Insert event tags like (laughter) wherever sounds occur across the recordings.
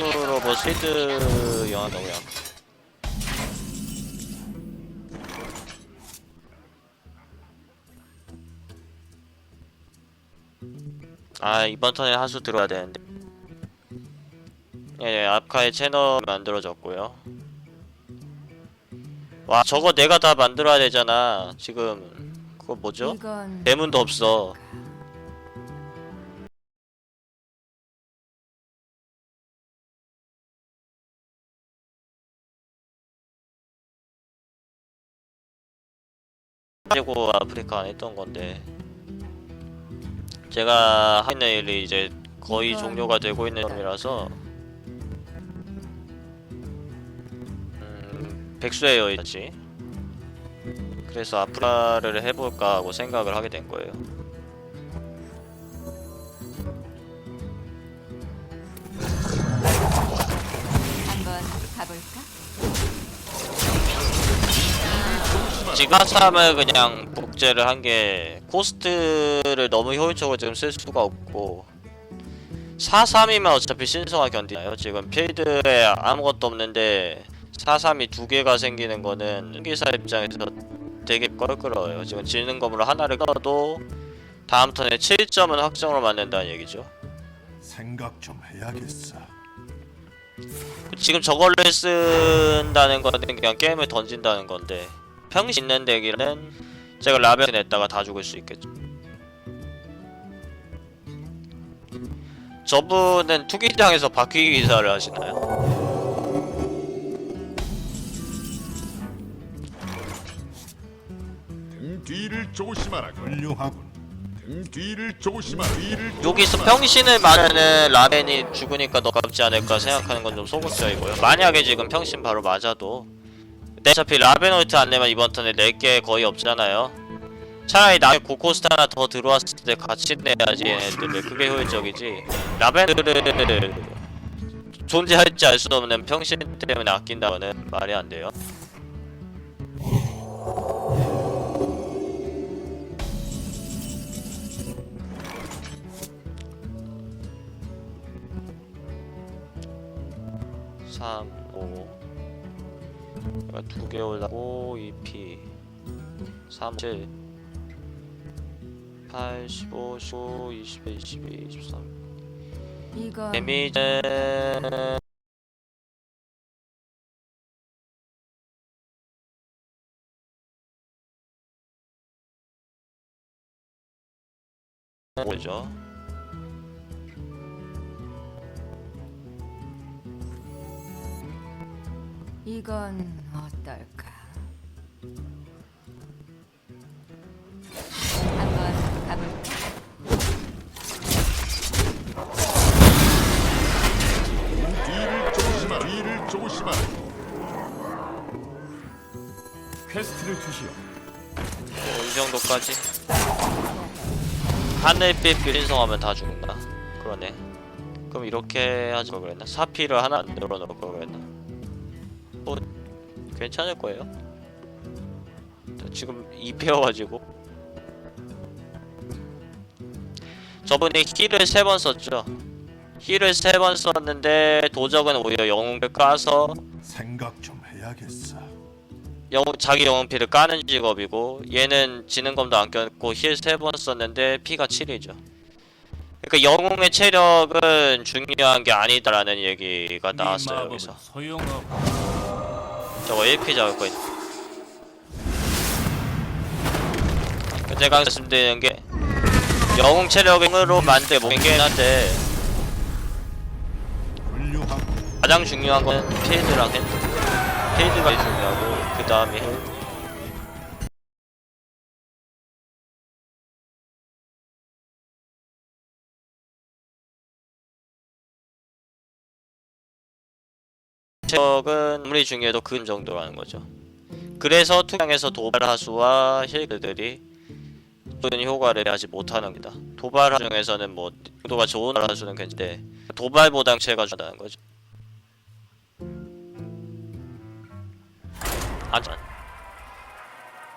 팀으로 뭐 스피드 영화 너무 약. 아 이번 턴에 하수 들어야 되는데. 예, 예 아카의 채널 만들어졌고요. 와 저거 내가 다 만들어야 되잖아. 지금 그거 뭐죠? 대문도 없어. 가지고 아프리카 안 했던 건데 제가 하는 일이 이제 거의 종료가 되고 있는 점이라서 음, 백수예요 이지 그래서 아프라를 해볼까 하고 생각을 하게 된 거예요. 지금 하삼을 그냥 복제를 한 게 코스트를 너무 효율적으로 지금 쓸 수가 없고 43이면 어차피 신성화 견디나요? 지금 필드에 아무것도 없는데 43이 두 개가 생기는 거는 기사 입장에서 되게 껄끄러워요. 지금 지는 검으로 하나를 끊어도 다음 턴에 7점은 확정으로 맞는다는 얘기죠. 생각 좀 해야겠어. 지금 저걸로 쓴다는 거는 그냥 게임을 던진다는 건데 평시 있는 덱이라는 제가 라벨 냈다가 다 죽을 수 있겠죠 저분은 투기장에서 바퀴 기사를 하시나요? 등 뒤를 조심하라. 훌륭하군. 등 뒤를 조심하라. 뒤를 여기서 조심하라. 평신을 맞으면 라벤이 죽으니까 더 깝지 않을까 생각하는 건좀 소극적이고요 만약에 지금 평신 바로 맞아도 근데 어차피 라벤홀트 안 내면 이번 턴에 4개 거의 없잖아요. 차라리 나의 고코스트 하나 더 들어왔을 때 같이 내야지 얘네들을. 그게 효율적이지. 라벤을 존재할지 알 수 없는 평신 때문에 아낀다고는 말이 안 돼요. 삼, 오. 두개 올라고 2P 3, 7 8, 15, 15, 21, 22, 23 이건 데미지 뭐죠? 이건 어떨까? 한번 가볼까? 뒤를 조심하라. 뒤를 조심하라. 퀘스트를 주시오. 뭐, 이 정도까지 하늘빛 비린성하면 다 죽는다 그러네 그럼 이렇게 하지 걸 그랬나? 사피를 하나 안 늘어놓을 걸 그랬나? 뭐 괜찮을 거예요 지금 2페어가지고 저번에 힐을 세번 썼죠 힐을 세번 썼는데 도적은 오히려 영웅을 까서 생각 좀 해야겠어. 영 자기 영웅피를 까는 직업이고 얘는 지능검도 안 꼈고 힐세번 썼는데 피가 7이죠. 그러니까 영웅의 체력은 중요한 게 아니다라는 얘기가 나왔어요 여기서. 저거 1피 잡을 거 있네. 그 제가 말씀드리는 게 영웅 체력으로 만들 목이긴 한데. 가장 중요한 건 필드랑 핸드. 필드가 중요하고 그 다음이 체력은 아무리 중요해도 그 정도라는 거죠. 그래서 투명에서 도발 하수와 힐들이 모든 효과를 하지 못하는 겁니다. 도발 중에서는 뭐 도가 좋은 하수는 괜찮은데 도발보다 체가 좋다는 거죠. 안전.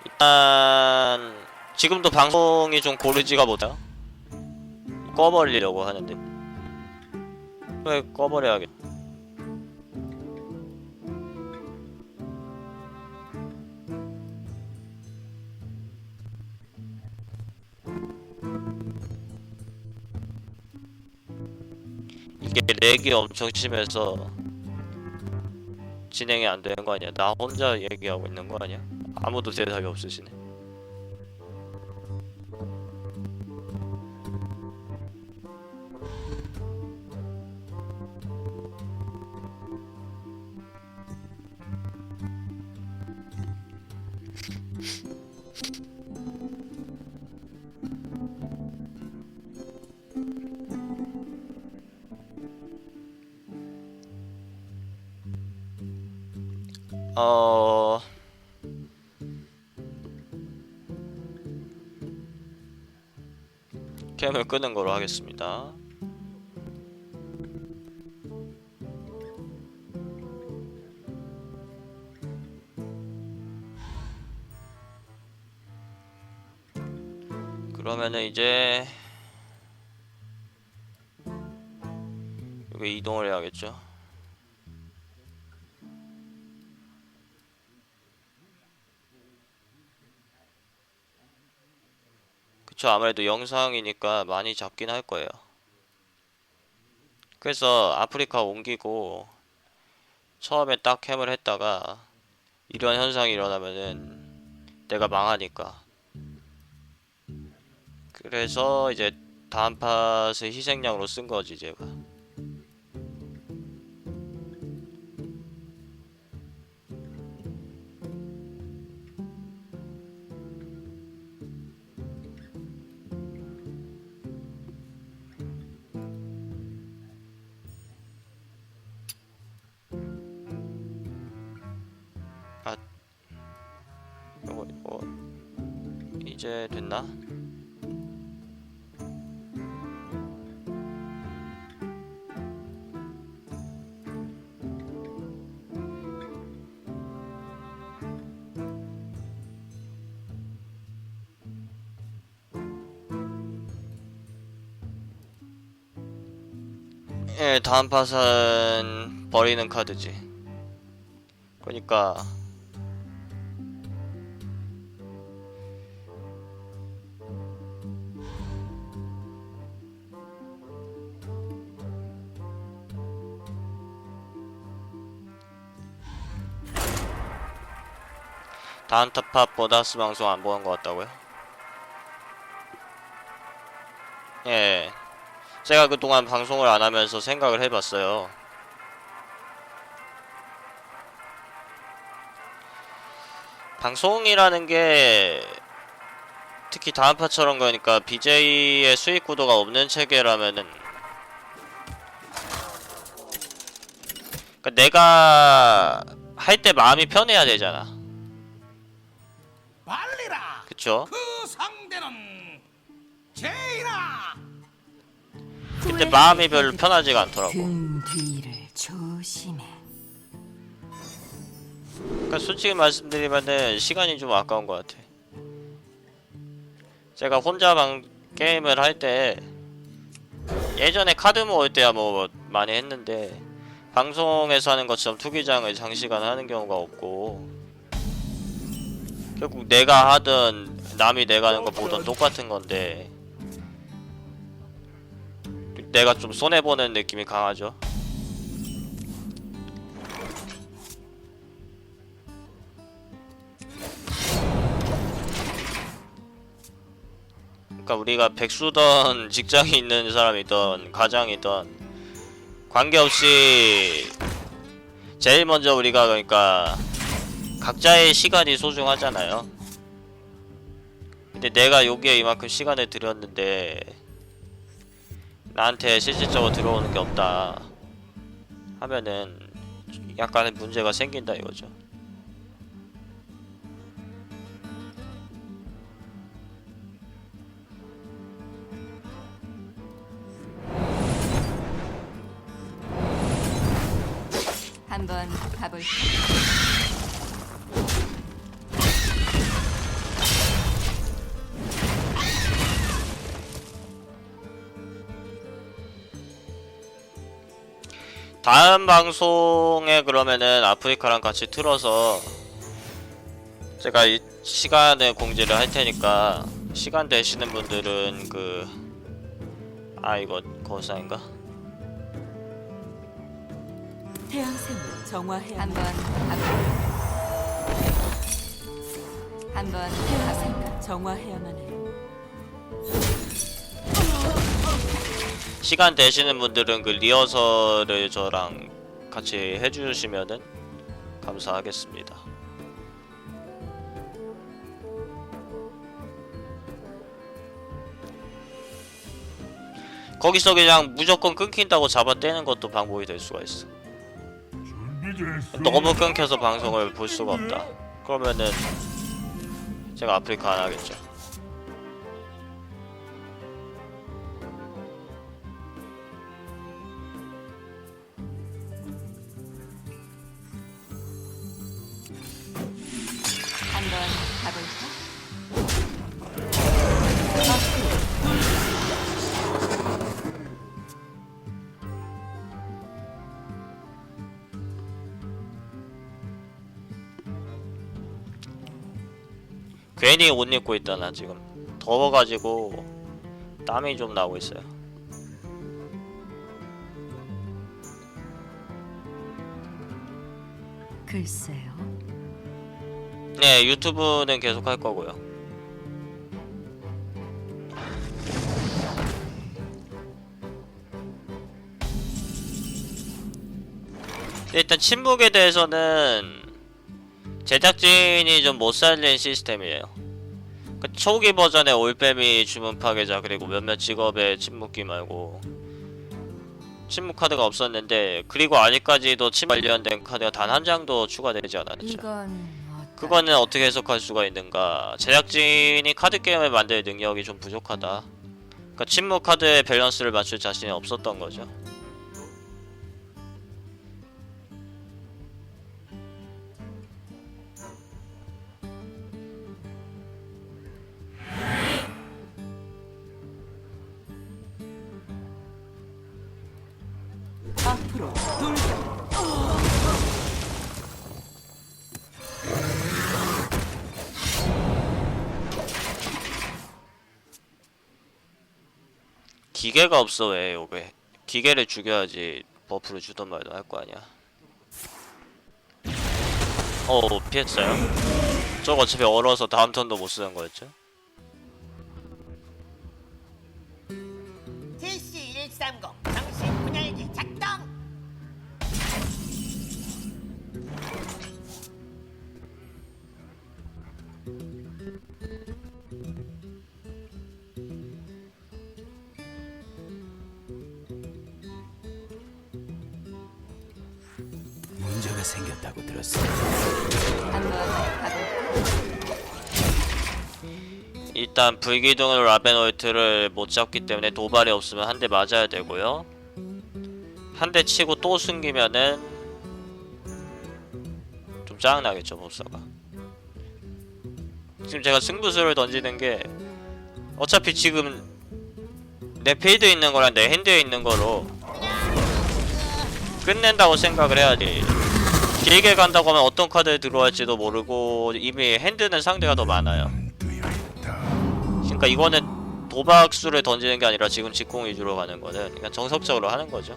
일단 지금도 방송이 좀 고르지가 못해요. 꺼버리려고 하는데 왜 꺼버려야겠? 이게 렉이 엄청 심해서 진행이 안 되는 거 아니야? 나 혼자 얘기하고 있는 거 아니야? 아무도 대답이 없으시네. 어 캠을 끄는 걸로 하겠습니다. 그러면은 이제 그쵸 아무래도 영상이니까 많이 잡긴 할 거예요. 그래서 아프리카 옮기고 처음에 딱 캠을 했다가 이런 현상이 일어나면은 내가 망하니까. 그래서 이제 다음 팟을 희생양으로 쓴 거지 제가 예, 다음 팟은 버리는 카드지. 그러니까 다운타팝 보다스 방송 안 보는 것 같다고요? 예. 제가 그동안 방송을 안 하면서 생각을 해봤어요. 방송이라는 게 특히 다운파처럼 그러니까 BJ의 수익 구도가 없는 체계라면은 그러니까 내가 할 때 마음이 편해야 되잖아. 빨리라 그쵸? 그 상대는 제이라 근데 마음이 별로 편하지가 않더라고. 등 뒤를 조심해. 그러니까 솔직히 말씀드리면은 시간이 좀 아까운 것 같아. 제가 혼자 방 게임을 할 때 예전에 카드 모을 때야 뭐 많이 했는데 방송에서 하는 것처럼 투기장을 장시간 하는 경우가 없고 결국 내가 하든 남이 내가 하는 거 보든 똑같은 건데 내가 좀 손해 보는 느낌이 강하죠. 그러니까 우리가 백수던 (laughs) 직장이 있는 사람이든 가장이든 관계없이 제일 먼저 우리가 그러니까 각자의 시간이 소중하잖아요. 근데 내가 여기에 이만큼 시간을 들였는데 나한테 실질적으로 들어오는 게 없다 하면은 약간의 문제가 생긴다 이거죠. 한번 가볼까? 다음 방송에 그러면은 아프리카랑 같이 틀어서 제가 이 시간을 공지를 할 테니까 시간 되시는 분들은 그 아 이거 거사인가? 태양샘을 정화해야 한번? 한번? 태양샘을 정화해야만 해. 시간 되시는 분들은 그 리허설을 저랑 같이 해주시면은 감사하겠습니다. 거기서 그냥 무조건 끊긴다고 잡아떼는 것도 방법이 될 수가 있어. 너무 끊겨서 방송을 볼 수가 없다. 그러면은 제가 아프리카 안 하겠죠. 괜히 옷 입고 있다 나 지금 더워가지고 땀이 좀 나고 있어요. 글쎄요. 네 유튜브는 계속 할 거고요. 일단 침묵에 대해서는 제작진이 좀 못 살린 시스템이에요. 그 초기 버전의 올빼미 주문 파괴자 그리고 몇몇 직업의 침묵기 말고 침묵 카드가 없었는데 그리고 아직까지도 침 관련된 카드가 단 한 장도 추가되지 않았죠. 그거는 어떻게 해석할 수가 있는가? 제작진이 카드 게임을 만들 능력이 좀 부족하다. 그러니까 침묵 카드의 밸런스를 맞출 자신이 없었던 거죠. 기계가 없어 왜 요게? 기계를 죽여야지 버프를 주던 말도 할 거 아니야. 어 피했어요? 저거 어차피 얼어서 다음 턴도 못 쓰는 거였죠? TC130 정신 분열기 생겼다고 들었어. 일단 불기둥으로 라벤월트를 못 잡기 때문에 도발이 없으면 한 대 맞아야 되고요. 한 대 치고 또 숨기면은 좀 짜증나겠죠 법사가. 지금 제가 승부수를 던지는 게 어차피 지금 내 필드에 있는 거랑 내 핸드에 있는 거로 끝낸다고 생각을 해야지. 길게 간다고 하면 어떤 카드 들어갈지도 모르고 이미 핸드는 상대가 더 많아요. 그러니까 이거는 도박수를 던지는 게 아니라 지금 직공 위주로 가는 거는 그냥 정석적으로 하는 거죠.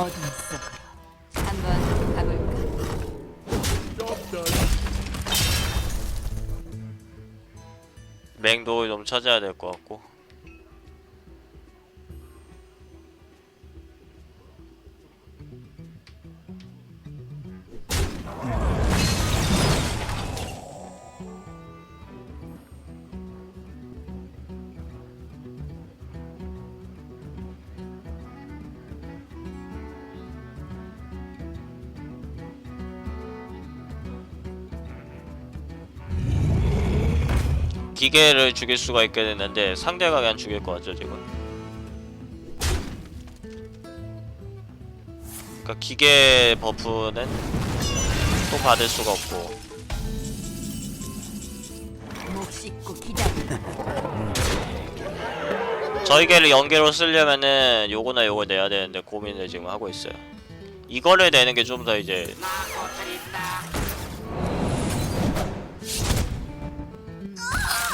어둠 속으로 한번 가볼까? 맹독을 좀 찾아야 될 것 같고. 기계를 죽일 수가 있게 됐는데 상대가 그냥 죽일 것 같죠 지금. 그러니까 기계 버프는 또 받을 수가 없고 몫이 씻고 기다려. 저희 개를 연계로 쓰려면은 요거나 요걸 내야 되는데 고민을 지금 하고 있어요. 이거를 내는 게 좀 더 이제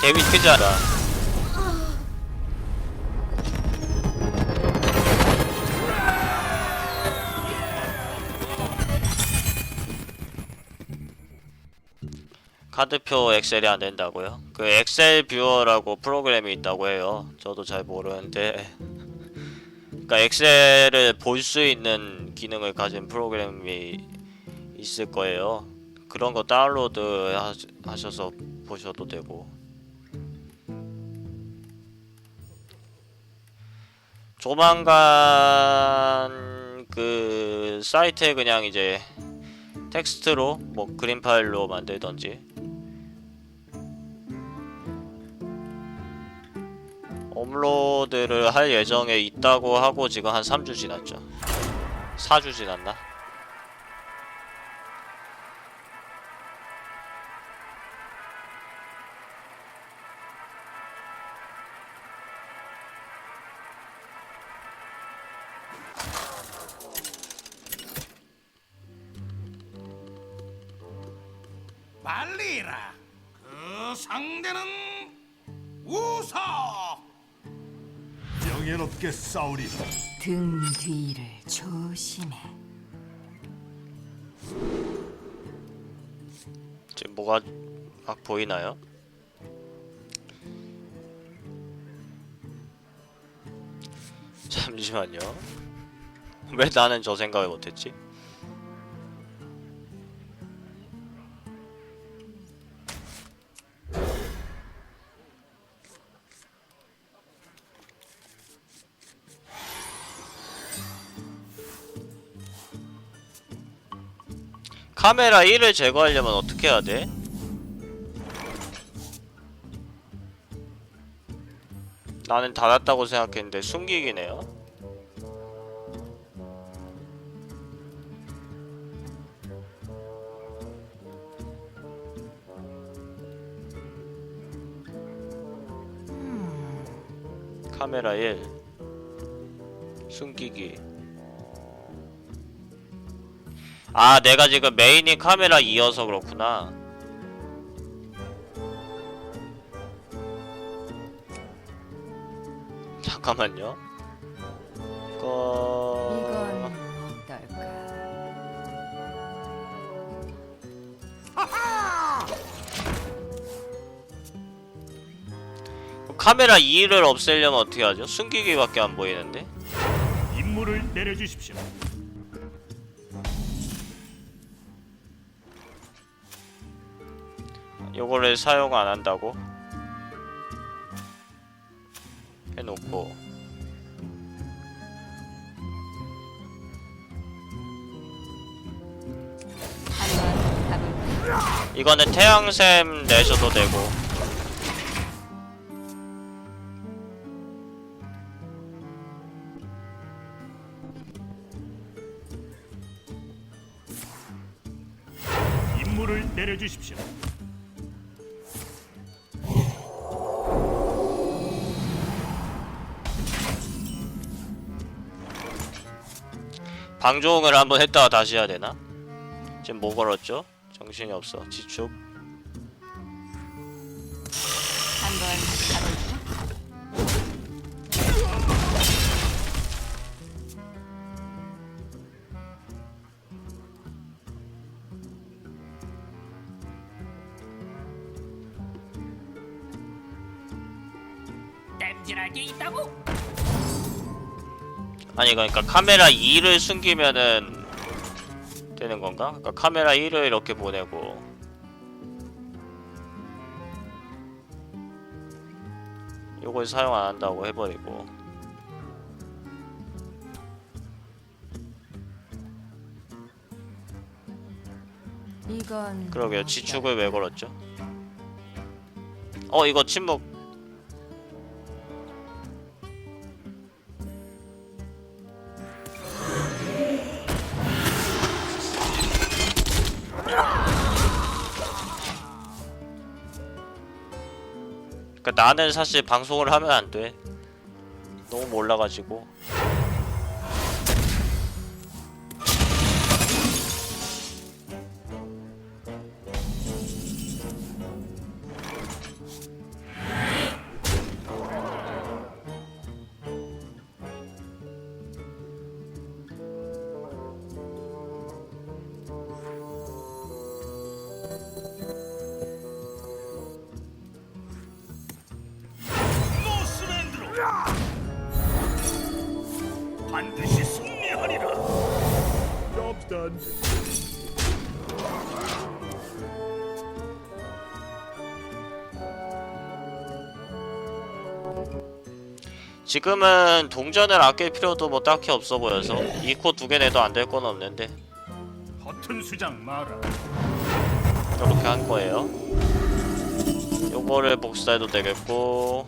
데미지 크지 않아. 카드표 엑셀이 안 된다고요? 그 엑셀 뷰어라고 프로그램이 있다고 해요. 저도 잘 모르는데. 그러니까 엑셀을 볼 수 있는 기능을 가진 프로그램이 있을 거예요. 그런 거 다운로드 하, 하셔서 보셔도 되고. 조만간 그 사이트에 그냥 이제 텍스트로 뭐 그림 파일로 만들던지 업로드를 할 예정에 있다고 하고 지금 한 3주 지났죠 4주 지났나? 정예롭게 싸우리라. 등 뒤를 조심해. 지금 뭐가 막 보이나요? 잠시만요 왜 나는 저 생각을 못했지? 카메라 1을 제거하려면 어떻게 해야 돼? 나는 닫았다고 생각했는데 숨기기네요. 카메라 1 숨기기 아 내가 지금 메인이 카메라 2여서 그렇구나 잠깐만요 이거? 카메라 2를 없애려면 어떻게 하죠? 숨기기밖에 안 보이는데 임무를 내려주십시오. 요거를 사용 안 한다고 해놓고? 이거는 태양샘 내셔도 되고 임무를 내려주십시오. 방종을 한번 했다가 다시 해야 되나? 지금 뭐 걸었죠? 정신이 없어 지축 아니 그러니까 카메라 2를 숨기면은 되는 건가? 그러니까 카메라 1을 이렇게 보내고 요걸 사용 안 한다고 해버리고 이건 그러게요? 지축을 왜 걸었죠? 어 이거 침묵 그러니까 나는 사실 방송을 하면 안 돼. 너무 몰라가지고. 지금은 동전을 아낄 필요도 뭐 딱히 없어 보여서 2코 두 개 내도 안 될 건 없는데 허튼 수장 마라. 이렇게 한 거예요. 요거를 복사해도 되겠고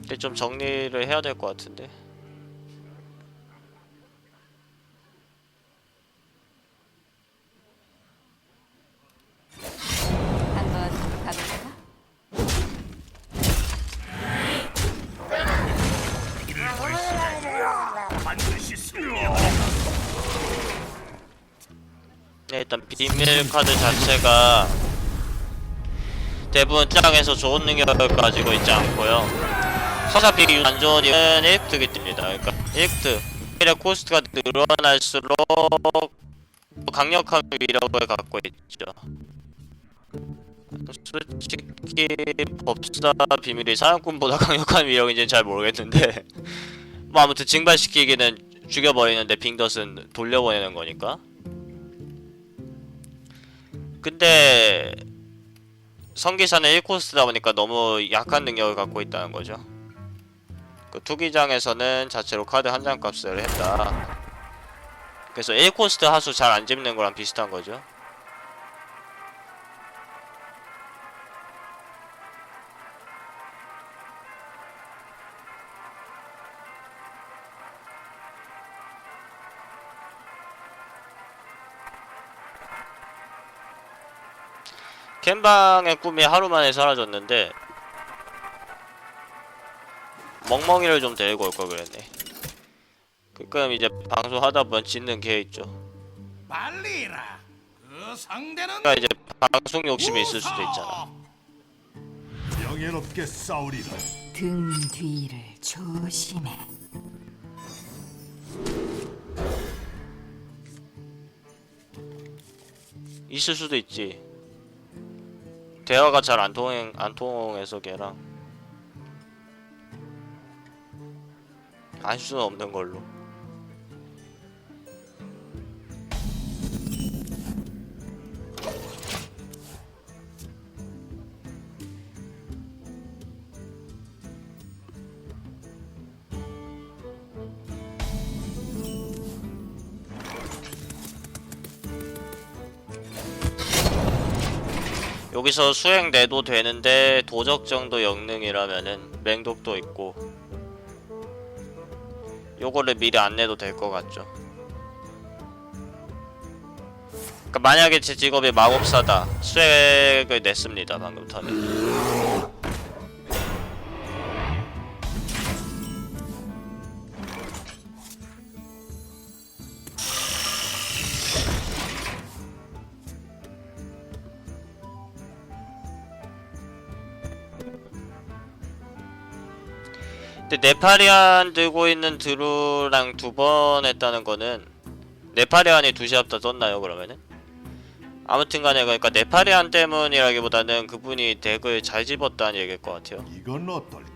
근데 좀 정리를 해야 될 것 같은데 일단 비밀 카드 자체가 대부분 장에서 좋은 능력을 가지고 있지 않고요. 어차피 안 좋은 이유는 1득이 뜹니다. 그러니까 1득. 미래 코스트가 늘어날수록 강력한 위력을 갖고 있죠. 솔직히 법사 비밀이 사냥꾼보다 (laughs) 강력한 위력인지는 잘 모르겠는데 (laughs) 뭐 아무튼 증발시키기는 죽여버리는데 빙덧은 돌려보내는 거니까 근데 성기사는 1코스다 보니까 너무 약한 능력을 갖고 있다는 거죠. 그 투기장에서는 자체로 카드 한 장 값을 했다. 그래서 1코스트 하수 잘 안 집는 거랑 비슷한 거죠. 캔방의 꿈이 하루 만에 사라졌는데 멍멍이를 좀 데리고 올 걸 그랬네. 그끔 이제 방송하다 보면 짓는 게 있죠. 말리라. 그 상대는 그러니까 이제 방송 욕심이 있을 수도 있잖아. 명예롭게 싸우리라. 등 뒤를 조심해. 있을 수도 있지. 대화가 잘 안 통해 안 통해서 걔랑 알 수는 없는 걸로. 여기서 수행 내도 되는데 도적 정도 영능이라면은 맹독도 있고 요거를 미리 안 내도 될 것 같죠. 그러니까 만약에 제 직업이 마법사다 수액을 냈습니다 방금 턴에 근데 네파리안 들고 있는 드루랑 두 번 했다는 거는 네파리안이 두 시합 다 떴나요 그러면은? 아무튼 간에 그러니까 네파리안 때문이라기보다는 그분이 덱을 잘 집었다는 얘기일 것 같아요 이건 어떨까?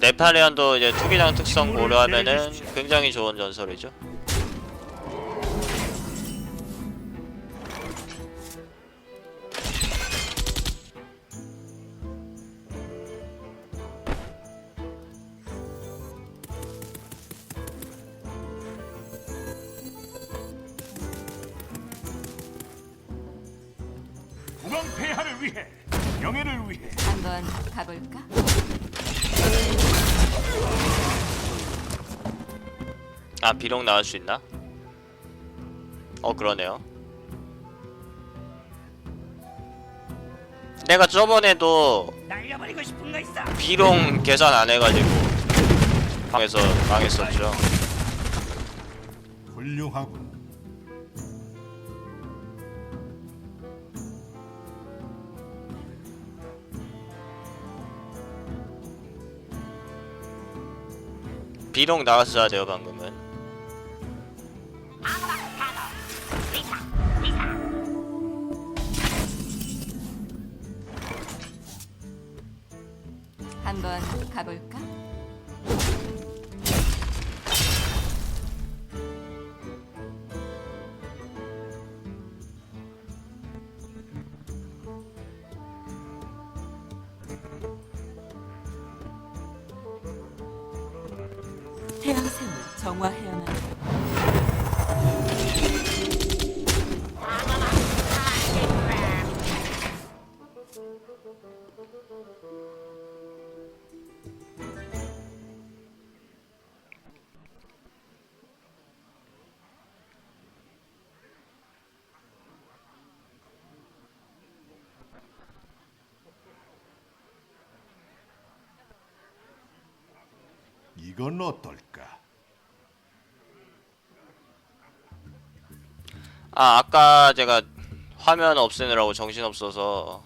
네파리안도 이제 투기장 특성 고려하면은 굉장히 좋은 전설이죠 아 비록 나올 수 있나? 어 그러네요. 내가 저번에도 날려버리고 싶은 거 있어. 비룡 계산 안 해가지고 방에서 망했었죠. 훌륭하군. 비룡 나왔어야 돼요 방금은. 한번 가볼까? 태양샘을 정화해야만 이건 어떨까? 아 아까 제가 화면 없애느라고 정신 없어서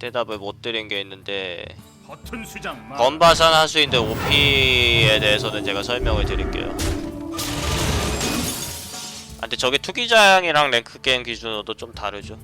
대답을 못 드린 게 있는데 버튼 수장 마. 건바산 할수 있는 OP에 대해서는 제가 설명을 드릴게요. 아, 근데 저게 투기장이랑 랭크 게임 기준으로도 좀 다르죠.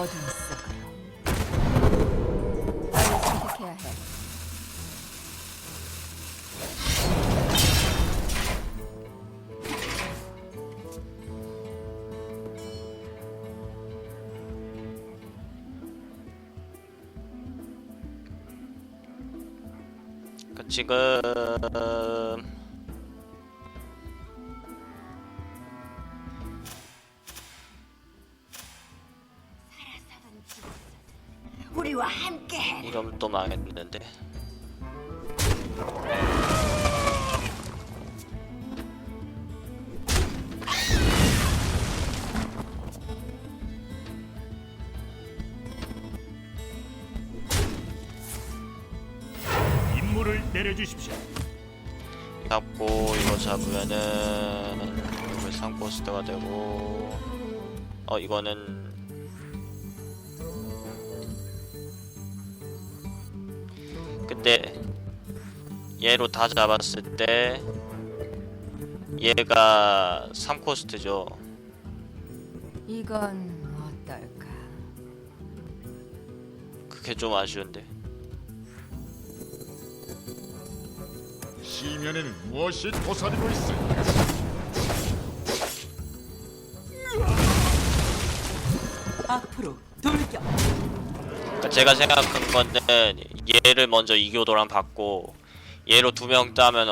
어둠 속으로. 빨리 선택해야 해. 그 지금 또 망했는데 임무를 내려주십시오. 잡고 이거 잡으면은 이거 상포스트가 되고 어 이거는 얘로 다 잡았을 때 얘가 3코스트죠 이건 어떨까? 그게 좀 아쉬운데 시면에는 무엇이 도사리고 있을까? 앞으로 돌격. 제가 생각한 거는 얘를 먼저 이교도랑 받고 얘로 두명 따면